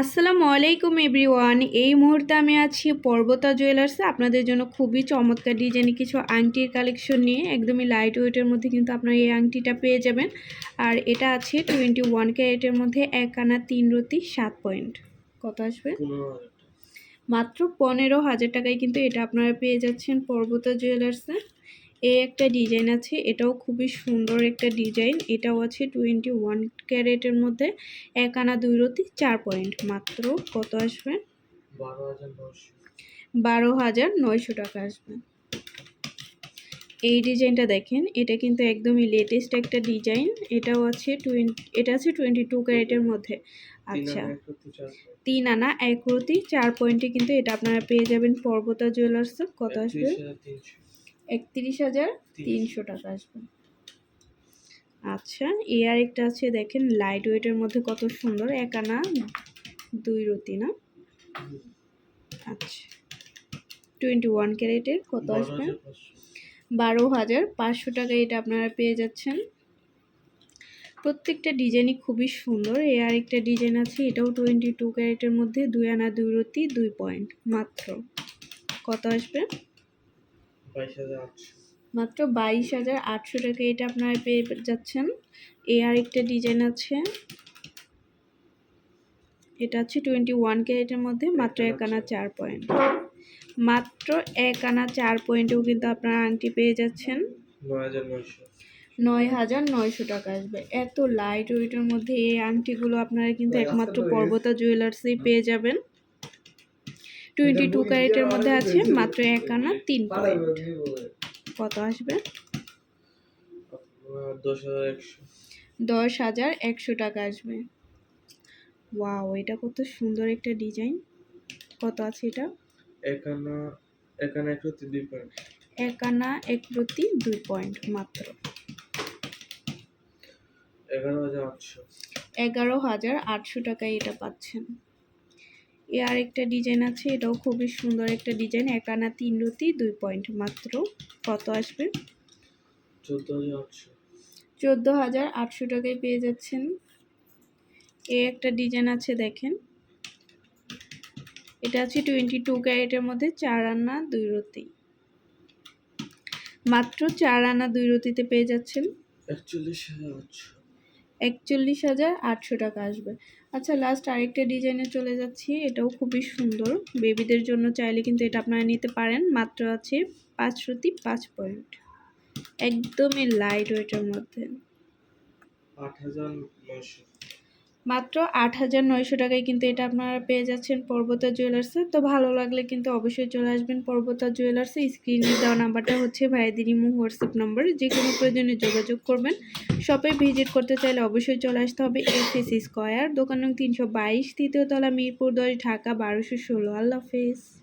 আসসালামু আলাইকুম এভরিওয়ান। এই মুহূর্তে আমি আছি পর্বতা জুয়েলার্সে আপনাদের জন্য খুবই চমৎকার ডিজাইনে কিছু আংটির কালেকশন নিয়ে। একদমই লাইট ওয়েটের মধ্যে কিন্তু আপনারা এই আংটিটা পেয়ে যাবেন। আর এটা আছে টোয়েন্টি ওয়ান ক্যারেটের মধ্যে এক আনা তিন রতি সাত পয়েন্ট কত আসবে? মাত্র পনেরো হাজার টাকায় কিন্তু এটা আপনারা পেয়ে যাচ্ছেন পর্বতা জুয়েলার্সে এ একটা ডিজাইন আছে, এটাও খুবই সুন্দর একটা ডিজাইন এটাও আছে টোয়েন্টি ওয়ান ক্যারেটের মধ্যে, এক আনা দুই রতি, চার পয়েন্ট মাত্র কত আসবে? বারো হাজার নয়শো টাকা আসবে। এই ডিজাইনটা দেখেন, এটা কিন্তু একদমই লেটেস্ট একটা ডিজাইন এটাও আছে টোয়েন্টি এটা আছে টোয়েন্টি টু ক্যারেটের মধ্যে। আচ্ছা তিন আনা এক রতি, চার পয়েন্টে কিন্তু এটা আপনারা পেয়ে যাবেন পর্বতা জুয়েলার্সে কত আসবে? একত্রিশ হাজার তিনশো টাকা আসবে। আচ্ছা এ আর একটা আছে দেখেন লাইট ওয়েটের মধ্যে কত সুন্দর এক আনা দুই রতি না? আচ্ছা টোয়েন্টি ওয়ান ক্যারেটের কত আসবে? বারো হাজার পাঁচশো টাকা এটা আপনারা পেয়ে যাচ্ছেন। প্রত্যেকটা ডিজাইনই খুবই সুন্দর। এ আর একটা ডিজাইন আছে এটাও টোয়েন্টি টু ক্যারেটের মধ্যে দুই আনা দুই রতি দুই পয়েন্ট মাত্র। কত আসবে? মাত্র বাইশ হাজার আটশো টাকা এটা আপনারা পেয়ে যাচ্ছেন। এ আর একটা ডিজাইন আছে। এটা হচ্ছে টোয়েন্টি ওয়ান ক্যারেটের মধ্যে মাত্র এক আনা চার পয়েন্ট। মাত্র এক আনা চার পয়েন্টেও কিন্তু আপনারা আংটি পেয়ে যাচ্ছেন। নয় হাজার নয়শো। টাকা আসবে। এত লাইট ওয়েটের মধ্যে এই আংটিগুলো আপনারা কিন্তু একমাত্র পর্বতা জুয়েলার্সেই পেয়ে যাবেন। টোয়েন্টি টু ক্যারেটের মধ্যে আছে মাত্র এক আনা তিন পয়েন্ট। কত আসবে? দশ হাজার একশো টাকা আসবে। ওয়াও এটা কত সুন্দর একটা ডিজাইন। কত আছে এটা? একানা একানা এক রতি দুই পয়েন্ট। এক প্রতি দুই পয়েন্ট মাত্র। এগারো হাজার আটশো। এগারো হাজার আটশো টাকায় এটা পাচ্ছেন। এ আর একটা ডিজাইন আছে এটাও খুবই সুন্দর একটা ডিজাইন এক আনা তিন রতি দুই পয়েন্ট মাত্র। কত আসবে? চোদ্দ হাজার আটশো টাকায় পেয়ে যাচ্ছেন। এ একটা ডিজাইন আছে দেখেন। এটা আছে টোয়েন্টি টু ক্যারেটের মধ্যে চার আনা দুই রতি। মাত্র চার আনা দুই রতিতে পেয়ে যাচ্ছেন। একচল্লিশ হাজার একচল্লিশ হাজার আটশো টাকা আসবে। আচ্ছা লাস্ট আরেকটা ডিজাইনে চলে যাচ্ছি। এটাও খুবই সুন্দর। বেবিদের জন্য চাইলে কিন্তু এটা আপনারা নিতে পারেন। মাত্র আছে পাঁচশোটি পাঁচ পয়েন্ট একদমই লাইট ওয়েটের মধ্যে। আট হাজার নয়শো। মাত্র আট হাজার নয়শো টাকায় কিন্তু এটা আপনারা পেয়ে যাচ্ছেন পর্বতা জুয়েলার্সে তো ভালো লাগলে কিন্তু অবশ্যই চলে আসবেন পর্বতা জুয়েলার্সে স্ক্রিনে দেওয়া নাম্বারটা হচ্ছে ভাইদিনি মু হোয়াটসঅ্যাপ নাম্বার। যে কোনো প্রয়োজনে যোগাযোগ করবেন। শপে ভিজিট করতে চাইলে অবশ্যই চলে আসতে হবে এফ এস স্কোয়ার দোকান নং তিনশো বাইশ, তৃতীয় তলা মিরপুর দশ, ঢাকা বারোশো ষোলো। আল্লাহ হাফেজ।